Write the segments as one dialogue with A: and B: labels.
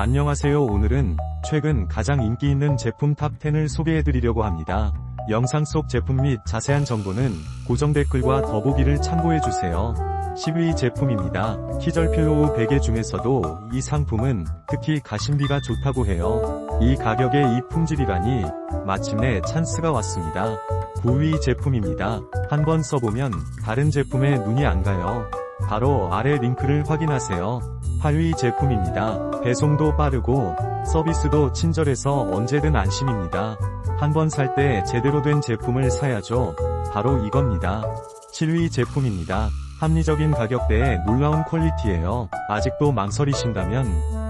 A: 안녕하세요 오늘은 최근 가장 인기 있는 제품 탑10을 소개해드리려고 합니다. 영상 속 제품 및 자세한 정보는 고정 댓글과 더보기를 참고해주세요. 10위 제품입니다. 키절 필로우 베개 중에서도 이 상품은 특히 가심비가 좋다고 해요. 이 가격에 이 품질이라니 마침내 찬스가 왔습니다. 9위 제품입니다. 한번 써보면 다른 제품에 눈이 안 가요. 바로 아래 링크를 확인하세요. 8위 제품입니다. 배송도 빠르고 서비스도 친절해서 언제든 안심입니다. 한번 살 때 제대로 된 제품을 사야죠. 바로 이겁니다. 7위 제품입니다. 합리적인 가격대에 놀라운 퀄리티예요. 아직도 망설이신다면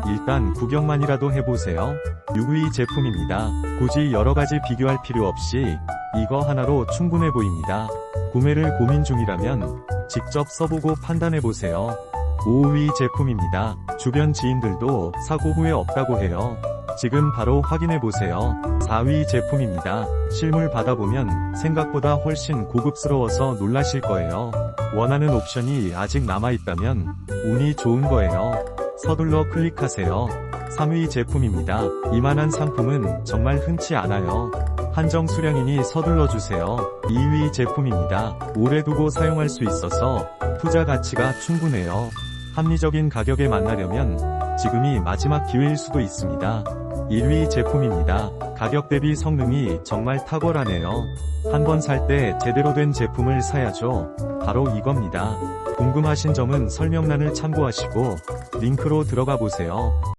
A: 일단 구경만이라도 해보세요. 6위 제품입니다. 굳이 여러가지 비교할 필요 없이 이거 하나로 충분해 보입니다. 구매를 고민 중이라면 직접 써보고 판단해보세요. 5위 제품입니다. 주변 지인들도 사고 후회 없다고 해요. 지금 바로 확인해보세요. 4위 제품입니다. 실물 받아보면 생각보다 훨씬 고급스러워서 놀라실 거예요. 원하는 옵션이 아직 남아있다면 운이 좋은 거예요. 서둘러 클릭하세요. 3위 제품입니다. 이만한 상품은 정말 흔치 않아요. 한정 수량이니 서둘러 주세요. 2위 제품입니다. 오래 두고 사용할 수 있어서 투자 가치가 충분해요. 합리적인 가격에 만나려면 지금이 마지막 기회일 수도 있습니다. 1위 제품입니다. 가격 대비 성능이 정말 탁월하네요. 한 번 살 때 제대로 된 제품을 사야죠. 바로 이겁니다. 궁금하신 점은 설명란을 참고하시고 링크로 들어가 보세요.